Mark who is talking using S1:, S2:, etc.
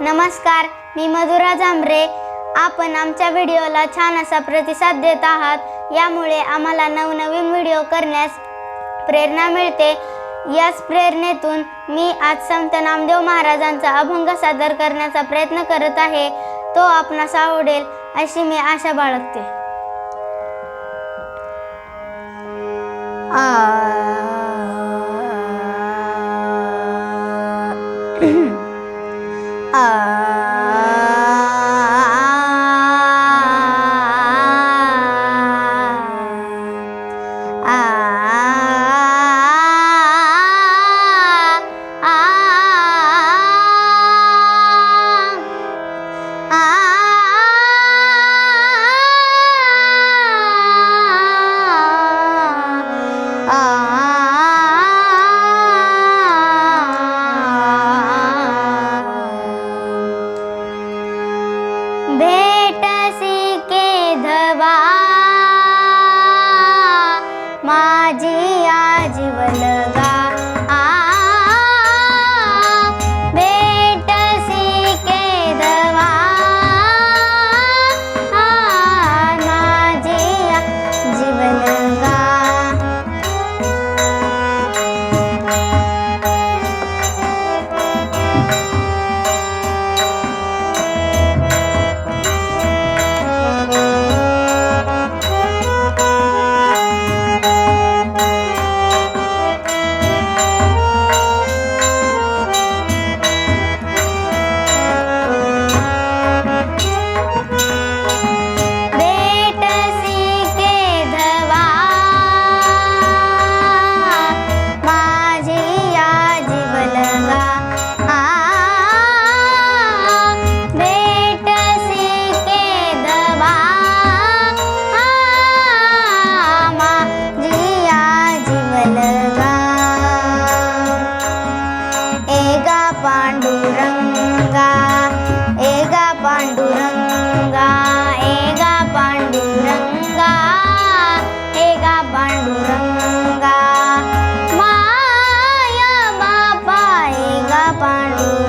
S1: नमस्कार मी मधुरा जांभरे. आपण आमच्या व्हिडिओला छान असा प्रतिसाद देत आहात. यामुळे आम्हाला नवनवीन व्हिडिओ करण्यास प्रेरणा मिळते. याच प्रेरणेतून मी आज संत नामदेव महाराजांचा अभंग सादर करण्याचा प्रयत्न करत आहे. तो आपणास आवडेल अशी मी आशा बाळगते. आ आ પણ